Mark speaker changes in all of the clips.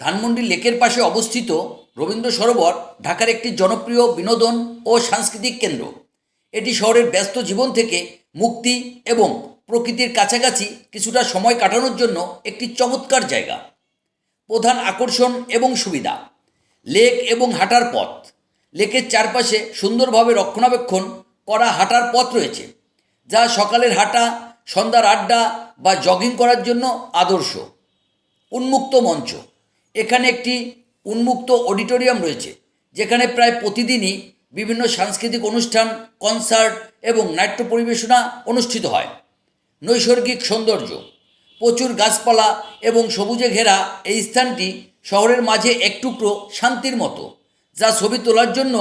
Speaker 1: ধানমন্ডি লেকের পাশে অবস্থিত রবীন্দ্র সরোবর ঢাকার একটি জনপ্রিয় বিনোদন ও সাংস্কৃতিক কেন্দ্র। এটি শহরের ব্যস্ত জীবন থেকে মুক্তি এবং প্রকৃতির কাছাকাছি কিছুটা সময় কাটানোর জন্য একটি চমৎকার জায়গা। প্রধান আকর্ষণ এবং সুবিধা, লেক এবং হাঁটার পথ। লেকের চারপাশে সুন্দরভাবে রক্ষণাবেক্ষণ করা হাঁটার পথ রয়েছে, যা সকালের হাঁটা, সন্ধ্যার আড্ডা বা জগিং করার জন্য আদর্শ। উন্মুক্ত মঞ্চ এখানে একটি উন্মুক্ত অডিটোরিয়াম রয়েছে, যেখানে প্রায় প্রতিদিনই বিভিন্ন সাংস্কৃতিক অনুষ্ঠান, কনসার্ট এবং নাট্য পরিবেশনা অনুষ্ঠিত হয়। নৈসর্গিক সৌন্দর্য, প্রচুর গাছপালা এবং সবুজে ঘেরা এই স্থানটি শহরের মাঝে এক টুকরো শান্তির মতো, যা ছবি তোলার জন্য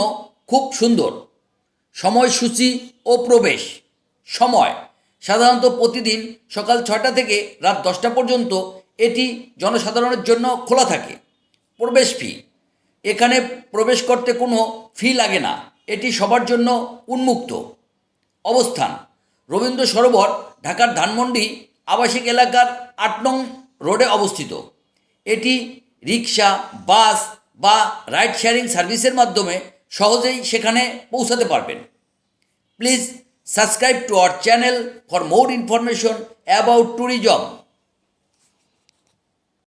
Speaker 1: খুব সুন্দর। সময়সূচি ও প্রবেশ। সময় সাধারণত প্রতিদিন সকাল ছটা থেকে রাত দশটা পর্যন্ত এটি জনসাধারণের জন্য খোলা থাকে। প্রবেশ ফি এখানে প্রবেশ করতে কোনো ফি লাগে না। এটি সবার জন্য উন্মুক্ত। অবস্থান। রবীন্দ্র সরোবর, ঢাকার ধানমন্ডি, আবাসিক এলাকার আট নং রোডে অবস্থিত। এটি রিক্সা বাস বা রাইড শেয়ারিং সার্ভিসের মাধ্যমে সহজেই সেখানে পৌঁছাতে পারবেন। Please subscribe to our channel for more information about tourism.